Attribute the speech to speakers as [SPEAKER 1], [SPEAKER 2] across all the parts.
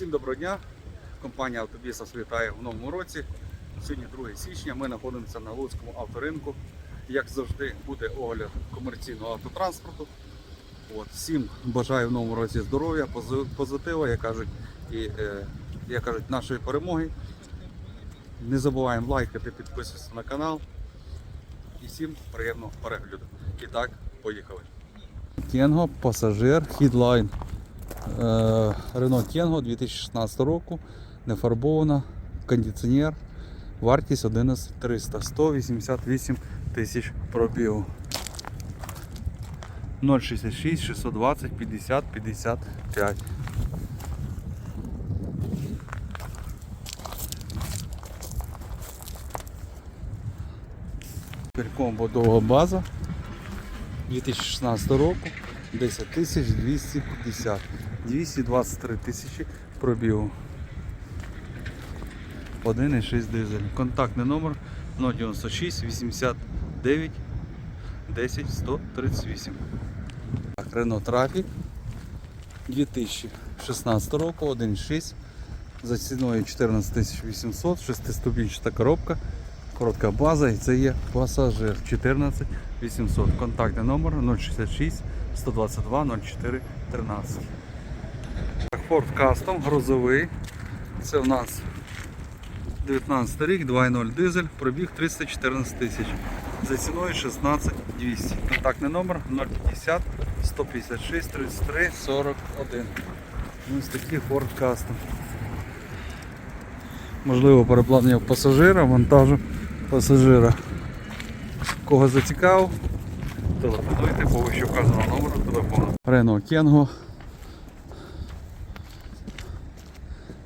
[SPEAKER 1] Всім доброго дня. Компанія Автобісас вітає в новому році. Сьогодні 2 січня. Ми знаходимося на Луцькому авторинку. Як завжди, буде огляд комерційного автотранспорту. От, всім бажаю в новому році здоров'я, пози- позитива, як кажуть, і е, як кажуть, нашої перемоги. Не забуваємо лайкати, підписуватися на канал. І всім приємного перегляду. І так, поїхали. Кенго, пасажир, хідлайн. Рено Кенго 2016 року, нефарбована, кондиціонер, вартість 11 300, 188 тисяч пробігу. 066 620 50 55. Перком бодова база 2016 року 10 250 223 тисячі пробігу 1,6 дизель. Контактний номер 096 89 10 138. Так, Renault Trafic 2016 року 1,6 за ціною 14 800, 6-ступінчата коробка, коротка база і це є пасажир 14 800. Контактний номер 066 122 04 13. Ford Custom грузовий. Це у нас 19 рік, 2.0 дизель, пробіг 314 тисяч. За ціною 16 200. Контактний номер 050 156 33 41. Ось такий Ford Custom. Можливо, переплавлення пасажира, вантажу пасажира. Кого зацікавив, телефонуйте по вище вказаного номеру телефону. Renault Kengo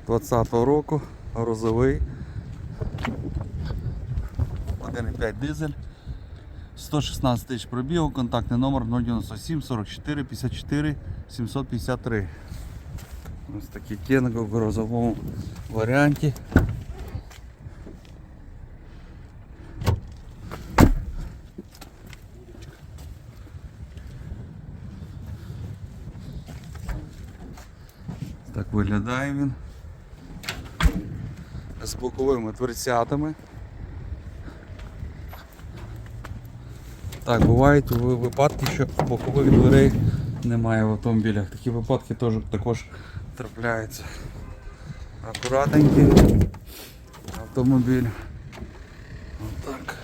[SPEAKER 1] 20 року, грузовий 1,5 дизель. 116 тисяч пробігу, контактний номер 097 44 54 753. Ось такий Кенго в грузовому варіанті. Так виглядає він. З боковими дверцятами. Так, бувають випадки, що бокових дверей немає в автомобілях. Такі випадки теж також трапляються. Акуратненький автомобіль. Отак.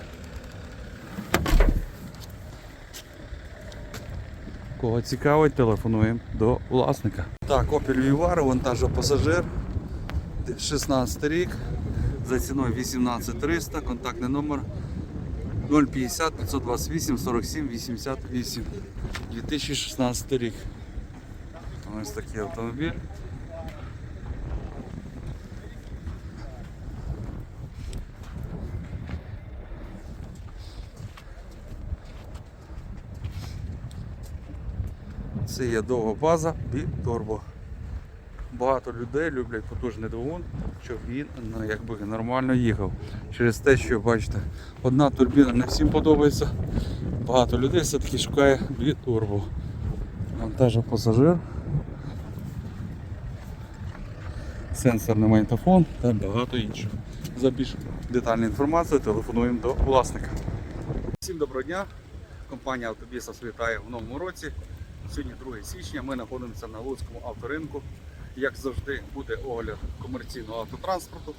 [SPEAKER 1] Кого цікавить, телефонуємо до власника. Так, Opel Vivaro, вантажопасажир. 16 рік. За ціною 18300, контактний номер 050 528 47 88. 2016 рік. Ось такий автомобіль. Це є довга база і турбо. Багато людей люблять потужний двигун, щоб він ну, якби нормально їхав. Через те, що бачите, одна турбіна не всім подобається. Багато людей все-таки шукає бітурбо. Вантажа пасажир. Сенсорний магнітофон та багато іншого. За більш детальну інформацію телефонуємо до власника. Всім доброго дня. Компанія Автобісас вітає в новому році. Сьогодні 2 січня. Ми знаходимося на Луцькому авторинку. Як завжди, буде огляд комерційного автотранспорту.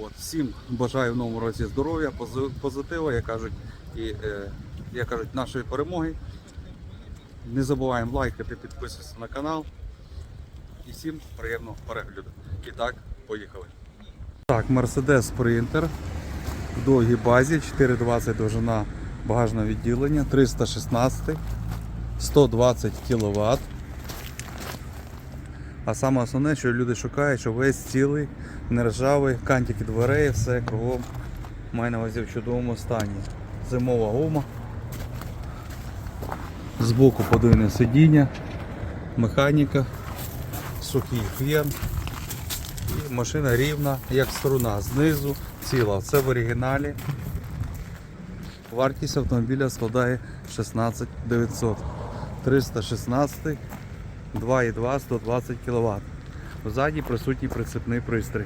[SPEAKER 1] От, всім бажаю в новому році здоров'я, пози- позитива, як кажуть, і е, як кажуть, нашої перемоги. Не забуваємо лайкати, підписуватися на канал. І всім приємного перегляду. І так, поїхали. Так, Mercedes Sprinter в довгій базі, 420 довжина багажного відділення, 316, 120 кВт. А саме основне, що люди шукають, що весь цілий, нержавий, кантики дверей, все кругом має на увазі в чудовому стані. Зимова гума. Збоку подвійне сидіння, механіка, сухий фен. І машина рівна, як струна, знизу ціла. Це в оригіналі. Вартість автомобіля складає 16 900. 316 2,2 120 кВт. Ззаді присутній прицепний пристрій.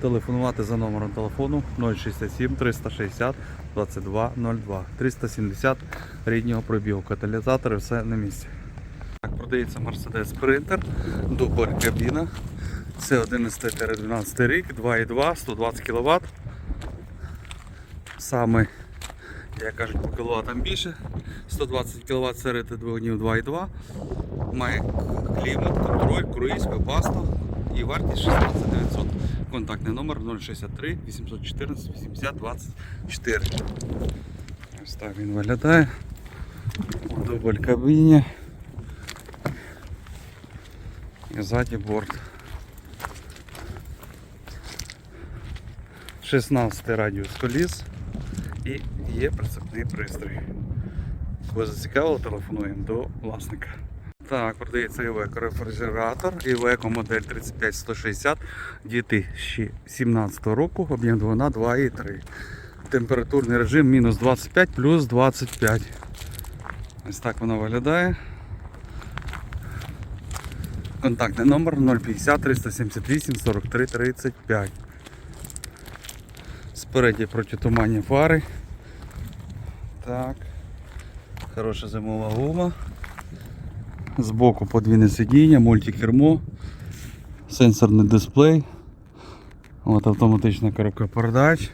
[SPEAKER 1] Телефонувати за номером телефону 067 360 2202 370 ріднього пробігу. Каталізатори все на місці. Так, продається Mercedes Sprinter, дубль кабіна. Це 11-12 рік, 2,2, 120 кВт. Саме, як кажуть, по кіловатам більше. 120 кВт серед двигунів 2,2. Має клімат, контроль, круїз, вебасто і вартість 16 900. Контактний номер 063 814 80 24. Ось так він виглядає. Дубль кабіні. І ззаді борт. 16 радіус коліс і є прицепний пристрій. Кого зацікавило, телефонуємо до власника. Так, продається Iveco рефрижератор, Iveco модель 35160 2017 року, об'єм двигуна 2,3. Температурний режим мінус 25 плюс 25. Ось так воно виглядає. Контактний номер 050 378 43 35. Спереді протитуманні фари. Так. Хороша зимова гума. Збоку подвійне сидіння, мультикермо, сенсорний дисплей. От автоматична коробка передач.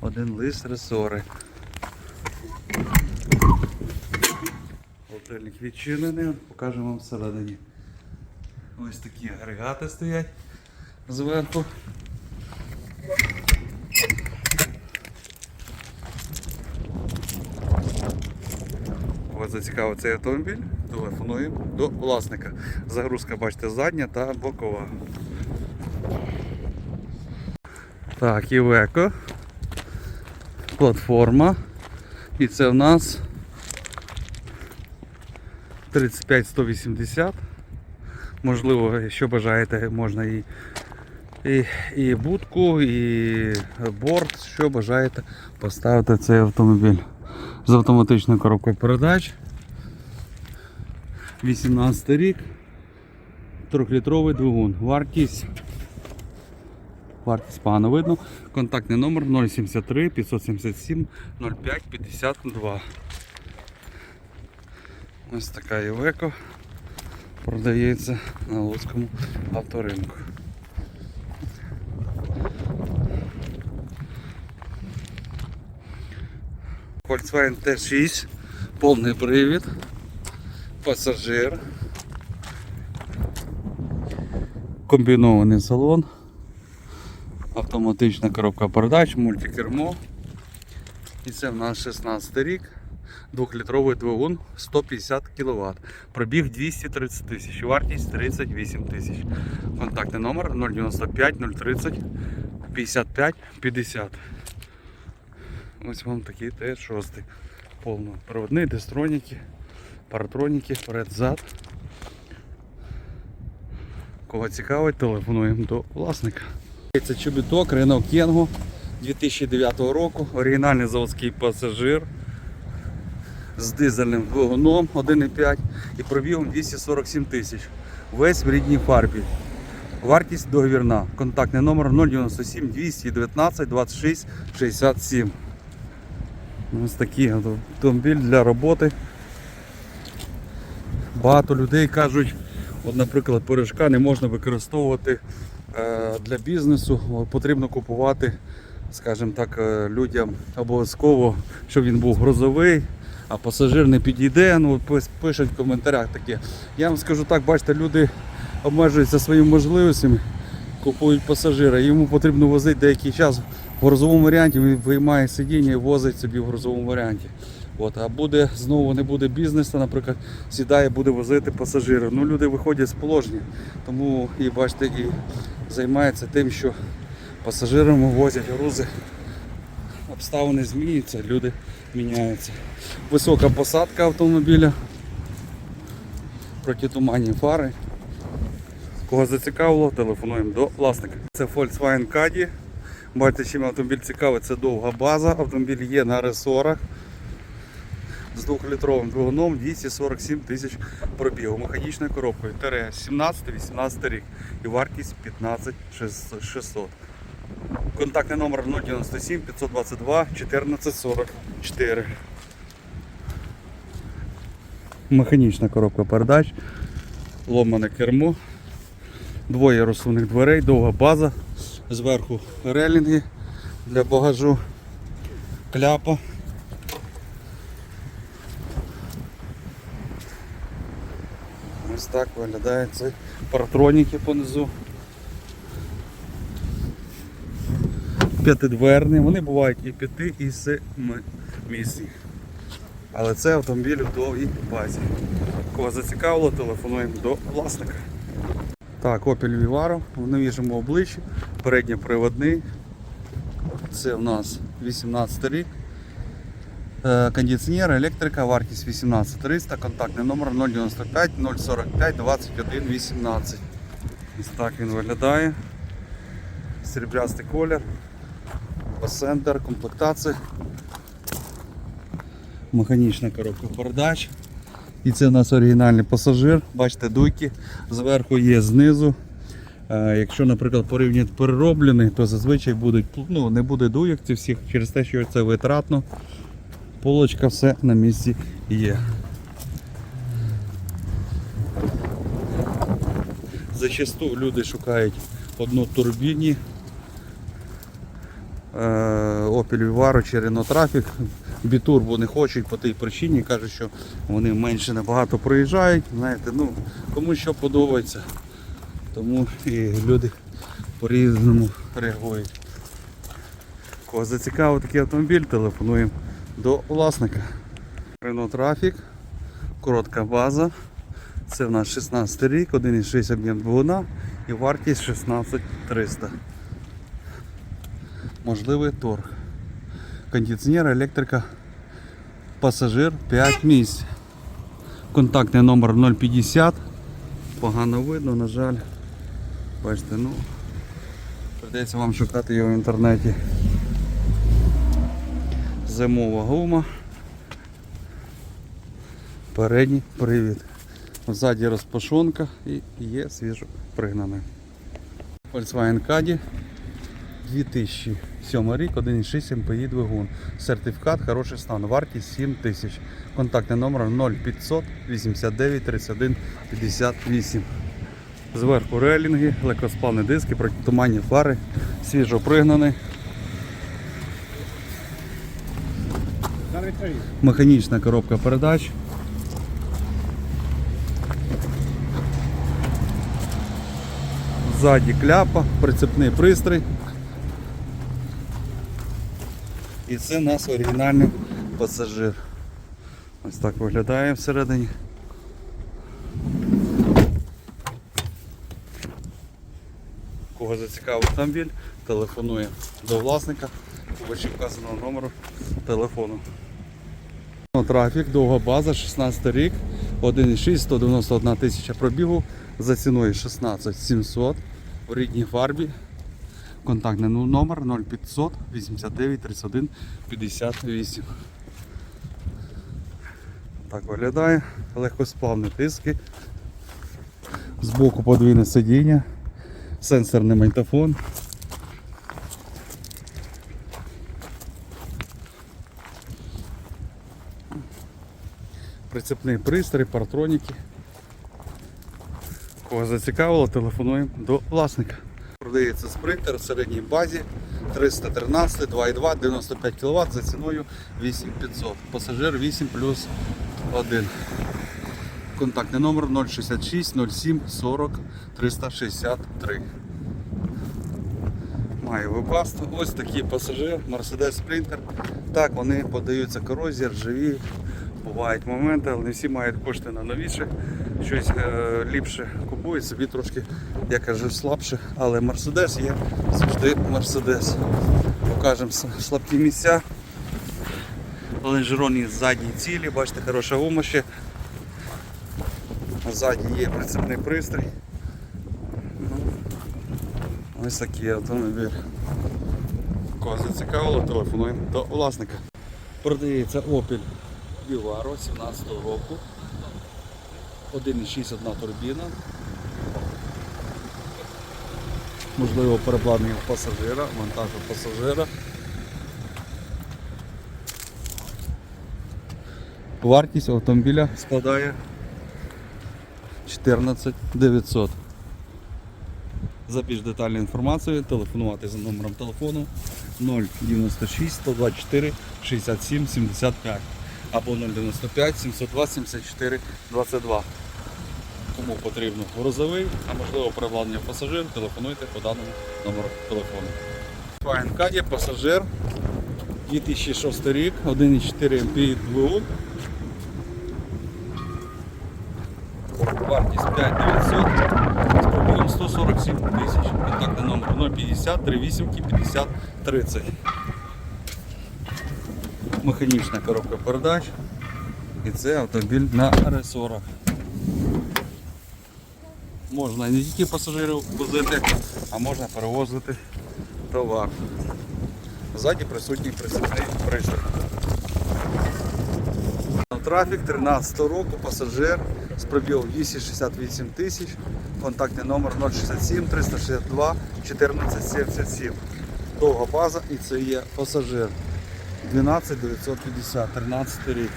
[SPEAKER 1] Один лист ресори. Холодильник відчинений, покажемо вам всередині. Ось такі агрегати стоять зверху. Зацікавив цей автомобіль, телефонуємо до власника. Загрузка, бачите, задня та бокова. Так, Івеко. Платформа. І це в нас 35180. Можливо, якщо бажаєте, можна і, і, і будку, і борт, що бажаєте поставити цей автомобіль з автоматичною коробкою передач. 18 рік. 3-літровий двигун. Вартість. Вартість погано видно. Контактний номер 073 577 05 52. Ось така Івеко продається на Луцькому авторинку. Volkswagen T6, повний привід, пасажир, комбінований салон, автоматична коробка передач, мультикермо. І це в нас 16 рік, 2-літровий двигун 150 кВт. Пробіг 230 тисяч, вартість 38 тисяч. Контактний номер 095 030 55 50. Ось вам такий Т6. Повнопроводний, дестроніки, паратроніки, вперед-зад. Кого цікавить, телефонуємо до власника. Це чобіток, ринок Кенго 2009 року, оригінальний заводський пасажир з дизельним двигуном 1,5 і пробігом 247 тисяч. Весь в рідній фарбі. Вартість договірна. Контактний номер 097 219 26 67. Ось такий автомобіль для роботи. Багато людей кажуть, от, наприклад, пиріжка не можна використовувати е, для бізнесу, потрібно купувати, скажімо так, е, людям обов'язково, щоб він був грузовий, а пасажир не підійде. Ну, пишуть в коментарях таке. Я вам скажу так, бачите, люди обмежуються своїми можливостями, купують пасажира, йому потрібно возити деякий час в грузовому варіанті, він виймає сидіння і возить собі в грузовому варіанті. От, а буде знову не буде бізнесу, наприклад, сідає, буде возити пасажирів. Ну, люди виходять з положення, тому і бачите, і займаються тим, що пасажирам возять грузи. Обставини змінюються, люди міняються. Висока посадка автомобіля, протитуманні фари. Кого зацікавило, телефонуємо до власника. Це Volkswagen Caddy. Бачите, чим автомобіль цікавий, це довга база. Автомобіль є на ресорах. з 2-літровим двигуном 247 тисяч пробігу. Механічною коробкою ТР 17-18 рік і вартість 15 600. Контактний номер 097 522 1444. Механічна коробка передач, ломане кермо, двоє розсувних дверей, довга база, зверху релінги для багажу, кляпа. Ось так виглядає це паратроніки понизу. П'ятидверні, вони бувають і п'яти, і семи місні. Але це автомобіль в довгій базі. Кого зацікавило, телефонуємо до власника. Так, Opel Vivaro в новішому обличчі, передньоприводний. Це в нас 18 рік. Е, Кондиціонер, електрика, вартість 18300, контактний номер 095 045 21 18. Ось так він виглядає. Серебрястий колір, басендер, комплектація, механічна коробка передач. І це у нас оригінальний пасажир. Бачите, дуйки зверху є знизу. Е, Якщо, наприклад, порівняти перероблений, то зазвичай будуть, ну, не буде дуйок ці всіх через те, що це витратно. Полочка все на місці є. Зачасту люди шукають однотурбінні е, Opel Vivaro чи Renault Traffic. Бітурбо не хочуть по тій причині, кажуть, що вони менше набагато проїжджають. Знаєте, ну, кому що подобається. Тому і люди по-різному реагують. Кого зацікавив такий автомобіль, телефонуємо до власника. Renault Traffic, коротка база. Це в нас 16 рік, 1,6 об'єм двигуна і вартість 16300. Можливий торг. Кондиціонер, електрика, пасажир 5 місць. Контактний номер 050. Погано видно, на жаль. Бачите, ну прийдеться вам шукати його в інтернеті. Зимова гума. Передній привід. Ззаді розпашонка і є свіжо пригнаний. Volkswagen Caddy 2007 рік, 1,6 МПІ двигун. Сертифікат, хороший стан, вартість 7 тисяч. Контактний номер 0500 89 31 58. Зверху релінги, легкосплавні диски, протитуманні фари, свіжо пригнаний. Механічна коробка передач. Ззаді кляпа, прицепний пристрій. І це у нас оригінальний пасажир. Ось так виглядає всередині. Кого зацікавив автомобіль, телефонує до власника вище вказаного номеру телефону. Трафік, довга база, 16 рік, 1,6, 191 тисяча пробігу за ціною 16 700 в рідній фарбі. Контактний ну- номер 0500 89 31 58. Так виглядає. Легкосплавні диски. Збоку подвійне сидіння, сенсорний магнітофон. Прицепний пристрій, партроніки. Кого зацікавило, телефонуємо до власника. Продається спринтер в середній базі 313, 2,2, 95 кВт за ціною 8500. Пасажир 8 плюс 1. Контактний номер 066 07 40 363. Має випасти. Ось такий пасажир, Mercedes Sprinter. Так, вони подаються корозії, ржаві. Бувають моменти, але не всі мають кошти на новіше. Щось е, ліпше купують, собі трошки, я кажу, слабше. Але Mercedes є завжди Mercedes. Покажемо слабкі місця. Лонжероні ззаді цілі, бачите, хороша гума ще. Ззаді є прицепний пристрій. Ну, Ось такий автомобіль. Кого зацікавило, телефонуємо до власника. Продається Opel Vivaro 17 року. 1,6 одна турбіна. Можливо, переобладнання пасажира, монтажу пасажира. Вартість автомобіля складає 14 900. За більш детальною інформацією телефонувати за номером телефону 096 124 67 75 або 095 702 74 22. Кому потрібно грузовий, а можливо переобладнання пасажир, телефонуйте по даному номеру телефону. Файнкаді пасажир 2006 рік, 1,4 MPI двигун. Вартість 5900 з пробігом 147 тисяч. Контактний номер 050 38 50 30. Механічна коробка передач. І це автомобіль на ресорах. Можна не тільки пасажирів возити, а можна перевозити товар. Ззаді присутній прицепний пристрій. Трафік 13 року, пасажир з пробігом 268 тисяч, контактний номер 067 362 1477. Довга база і це є пасажир 12 950, 13 рік.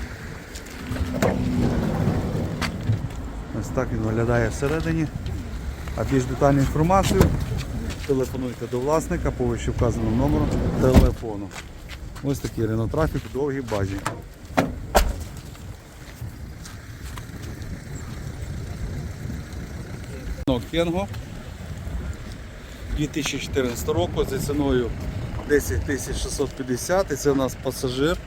[SPEAKER 1] Ось так він виглядає всередині. А більш детальну інформацію телефонуйте до власника по вище вказаному номеру телефону. Ось такий Traffic в довгій базі. Кенго 2014 року за ціною 10 650 і це у нас пасажир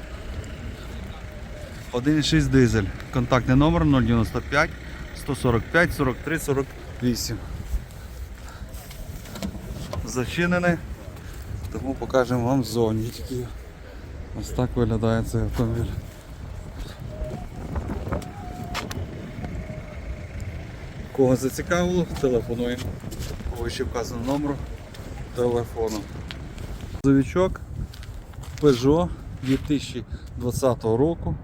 [SPEAKER 1] 1,6 дизель. Контактний номер 095 145 43 48. Зачинений, тому покажемо вам зонтики. Ось так виглядає цей автомобіль. Кого зацікавило, телефонуємо по вище вказаному номеру телефону. Грузовичок Peugeot 2020 року.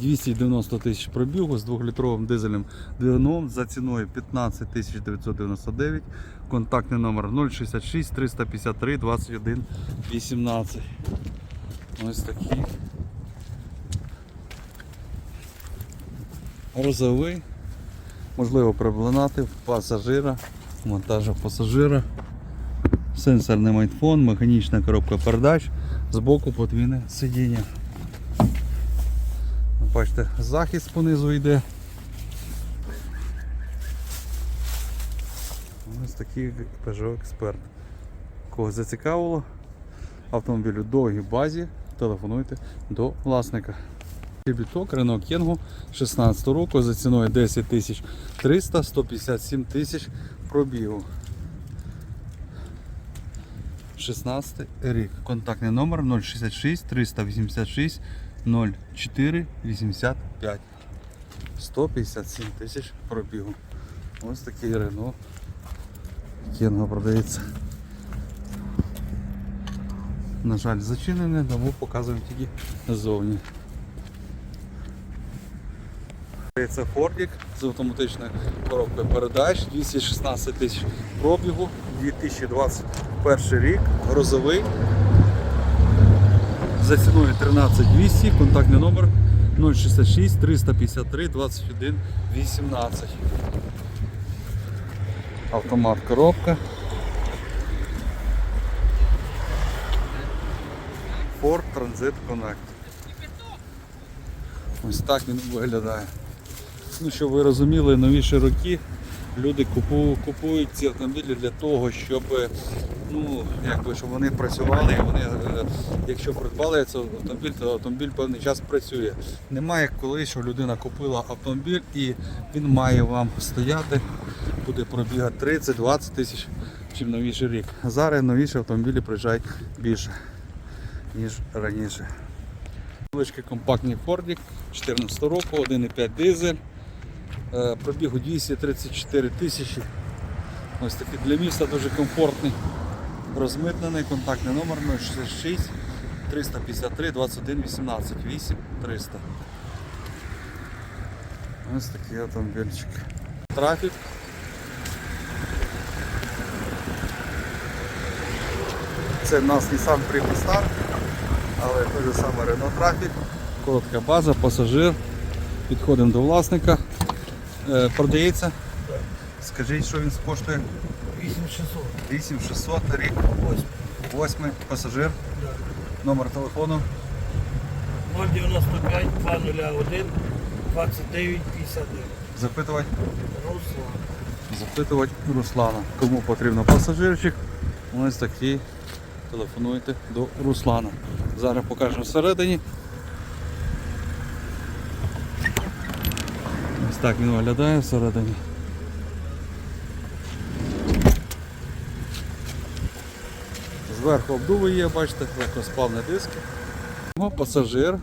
[SPEAKER 1] 290 тисяч пробігу з 2-літровим дизельним двигуном за ціною 15 999. Контактний номер 066 353 21 18. Ось такий. Грузовий. Можливо приблинати пасажира, монтажа пасажира. Сенсорний майтфон, механічна коробка передач, збоку подвійне сидіння. Бачите, захист понизу йде. Ось такий Peugeot Expert. Кого зацікавило, автомобіль у довгій базі, телефонуйте до власника. Біток Renault Kangoo 16 року за ціною 10 тисяч 300, 157 тисяч пробігу. 16 рік. Контактний номер 066 386 04 85. 157 тисяч пробігу. Ось такий Renault Kangoo продається. На жаль, зачинене, тому показуємо тільки ззовні. Це Фордік з автоматичною коробкою передач, 216 тисяч пробігу, 2021 рік, грузовий. За ціною 13200, контактний номер 066 353 21 18. Автомат коробка. Ford Transit Connect. Ось так він виглядає. Ну, щоб ви розуміли, новіші роки люди купу- купують ці автомобілі для того, щоб, ну, якби, щоб вони працювали, вони, е, якщо придбали цей автомобіль, то автомобіль певний час працює. Немає коли, що людина купила автомобіль і він має вам стояти, буде пробігати 30-20 тисяч, чим новіший рік. Зараз новіші автомобілі приїжджають більше, ніж раніше. Невеличкий компактний Фордік 14 року, 1,5 дизель. Е, Пробігу 234 тисячі. Ось такий для міста дуже комфортний. Розмитнений контактний номер 066 353 21 18 8 300. Ось такий автомобільчик. Трафік. Це в нас Nissan Prima Star, але той же самий Renault Traffic. Коротка база, пасажир. Підходимо до власника. Е, продається. Скажіть, що він коштує?
[SPEAKER 2] 8600.
[SPEAKER 1] 8600 рік, 8 пасажир. Номер телефону.
[SPEAKER 2] 095 201 29 59.
[SPEAKER 1] Запитувати.
[SPEAKER 2] Руслан.
[SPEAKER 1] Запитувати Руслана. Кому потрібно пасажирчик, ось такий. Телефонуйте до Руслана. Зараз покажемо всередині. Ось так він виглядає всередині. Зверху обдуви є, бачите, легкосплавні диски. О, Пасажир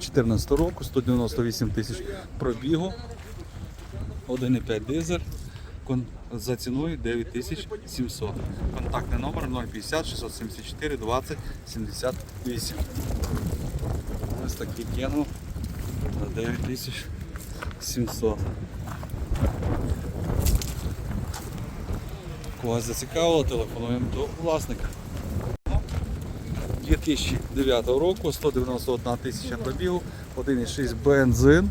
[SPEAKER 1] 14 року, 198 тисяч пробігу. 1,5 дизель за ціною 9700. Контактний номер 050 674 20 78. Ось такий кену за 9700. Когось зацікавило, телефонуємо до власника. 2009 року, 191 тисяча пробігу, 1,6 бензин.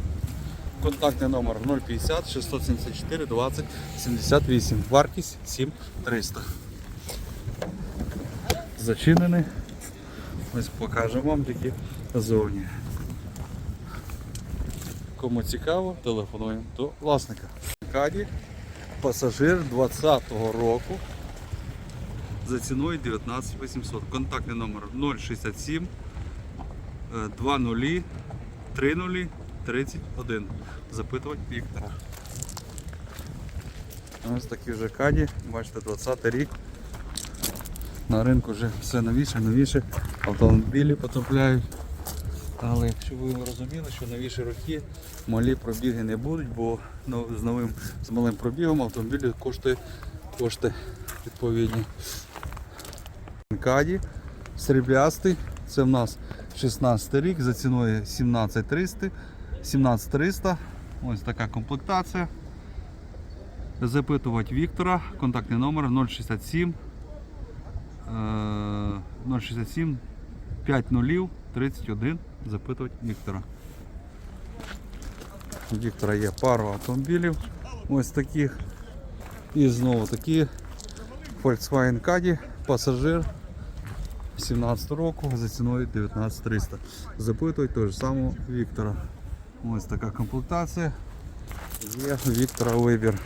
[SPEAKER 1] Контактний номер 050 674 20 78. Вартість 7300. Зачинений. Ось покажемо вам тільки зовні. Кому цікаво, телефонуємо до власника. Каді пасажир 2020 року за ціною 19 800. Контактний номер 067 е, 20 30 31. Запитувати Віктора. Ось такі вже каді, бачите, 20 рік. На ринку вже все новіше, новіше. Автомобілі потрапляють. Але якщо ви розуміли, що новіші роки малі пробіги не будуть, бо ну, з новим з малим пробігом автомобіль коштує кошти відповідні. Каді сріблястий. Це в нас 16 рік за ціною 17300. 17300. Ось така комплектація. Запитувати Віктора. Контактний номер 067 е, 067 50 31. Запитувати Віктора. У Віктора є пару автомобілів. Ось таких. І знову такі Volkswagen Caddy, пасажир 17 року за ціною 19300. Запитують того ж самого Віктора. Ось така комплектація. Є Віктора вибір.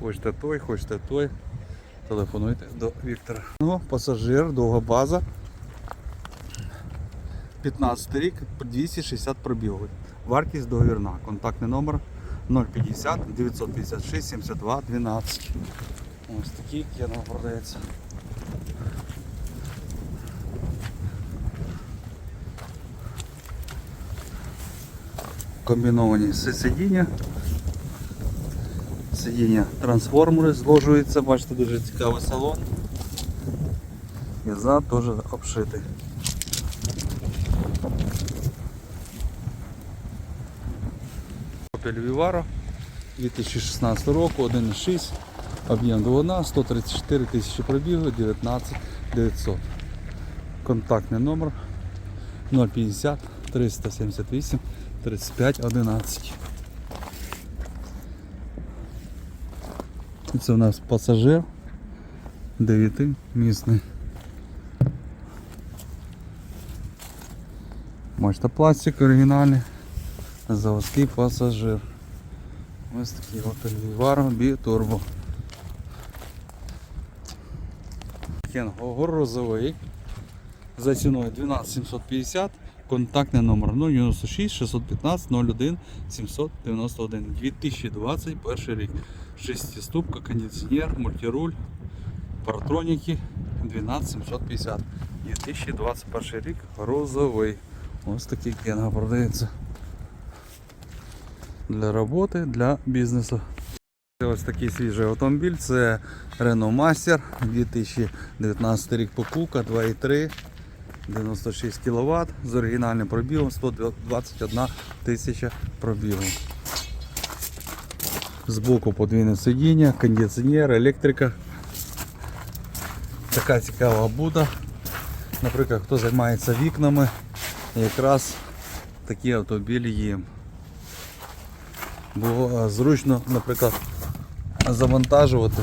[SPEAKER 1] Хочете той, хочете той. Телефонуйте до Віктора. Ну, пасажир, довга база. 15 рік, 260 пробігів. Вартість договірна. Контактний номер 050 956 72 12. Ось такий кіно продається. Комбіновані си- сидіння. Сидіння трансформери зложуються, бачите, дуже цікавий салон. І зад теж обшитий. Opel Vivaro 2016 року, 1.6, об'єм двигуна, 134 тисячі пробігу, 19 900. Контактний номер 050 378 35 11. Це у нас пасажир 9 місний. Бачите, пластик оригінальний. Заводський пасажир. Ось такий Opel Vivaro Biturbo. Кенго горозовий. За ціною 12 750. Контактний номер 096 615 01 791. 2021 рік. Шестиступка, кондиціонер, мультируль, паратроніки 12 750. 2021 рік розовий. Ось такий кенга продається для роботи, для бізнесу. Ось такий свіжий автомобіль. Це Renault Master 2019 рік покупка 2.3. 96 кВт з оригінальним пробігом 121 тисяча пробігу. Збоку подвійне сидіння, кондиціонер, електрика. Така цікава буда. Наприклад, хто займається вікнами, якраз такі автомобілі їм. Бо е, зручно, наприклад, завантажувати.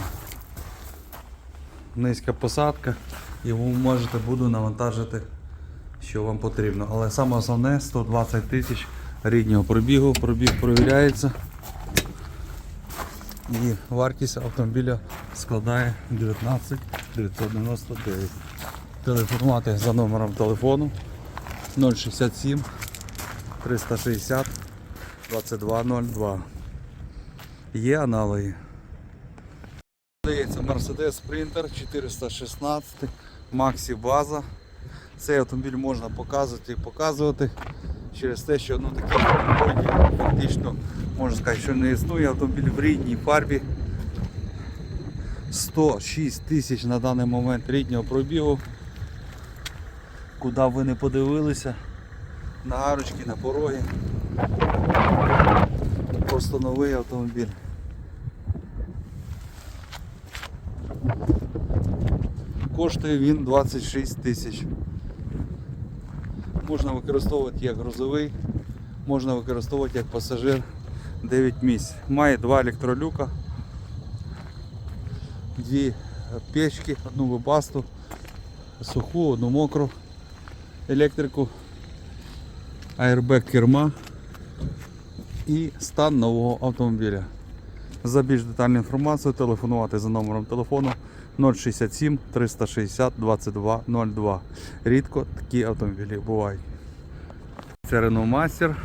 [SPEAKER 1] Низька посадка, і ви можете буду навантажити, що вам потрібно. Але саме основне 120 тисяч ріднього пробігу, пробіг перевіряється. І вартість автомобіля складає 19 999. Телефонувати за номером телефону 067 360 2202. Є аналоги. Здається, Mercedes Sprinter 416 Maxi база. Цей автомобіль можна показувати і показувати через те, що ну, такі фактично можна сказати, що не існує. Автомобіль в рідній фарбі. 106 тисяч на даний момент ріднього пробігу. Куди б ви не подивилися, на арочки, на пороги. Просто новий автомобіль. Коштує він 26 тисяч. Можна використовувати як грузовий, можна використовувати як пасажир 9 місць. Має два електролюка, дві печки, одну вибасту, суху, одну мокру, електрику, аербек керма і стан нового автомобіля. За більш детальну інформацію телефонувати за номером телефону 067 360 22 02. Рідко такі автомобілі бувають. Це Renault Master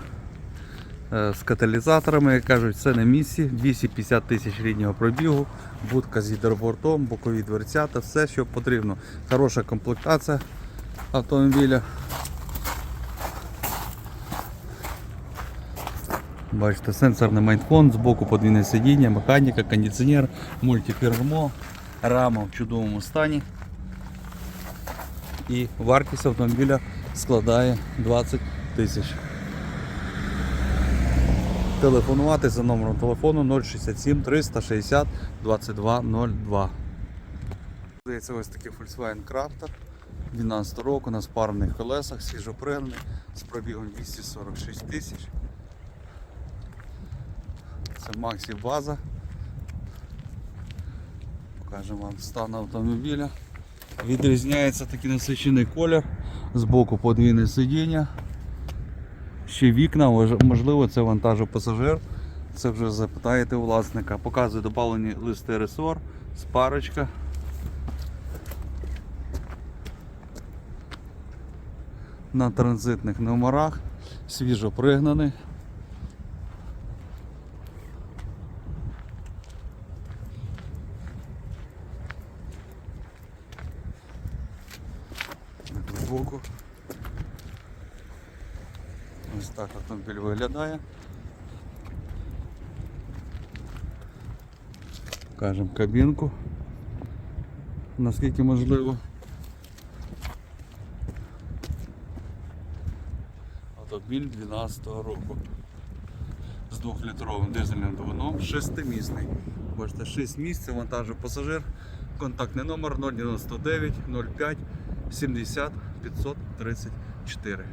[SPEAKER 1] е, з каталізаторами, як кажуть, все на місці, 250 тисяч ріднього пробігу, будка з гідробортом, бокові дверцята, все, що потрібно. Хороша комплектація автомобіля. Бачите, сенсорний майнфон, збоку подвійне сидіння, механіка, кондиціонер, мультикермо, рама в чудовому стані. І вартість автомобіля складає 20 тисяч. Телефонувати за номером телефону 067 360 2202. Здається, ось такий Volkswagen Crafter 12 року на спарних колесах, свіжопригнаний, з пробігом 246 тисяч. Це Максі база. Покажемо вам стан автомобіля. Відрізняється такий насичений колір, збоку подвійне сидіння. Ще вікна, можливо, це вантажопасажир. Це вже запитаєте власника. Показує добавлені листи ресор, спарочка. На транзитних номерах, свіжо пригнаний. Збоку. Ось так автомобіль виглядає. Покажемо кабінку. Наскільки можливо. Автомобіль 12 року. З 2-літровим дизельним двигуном, шестимісний. Бачите, 6 місць, вантажу пасажир. Контактний номер 099 05 70 534.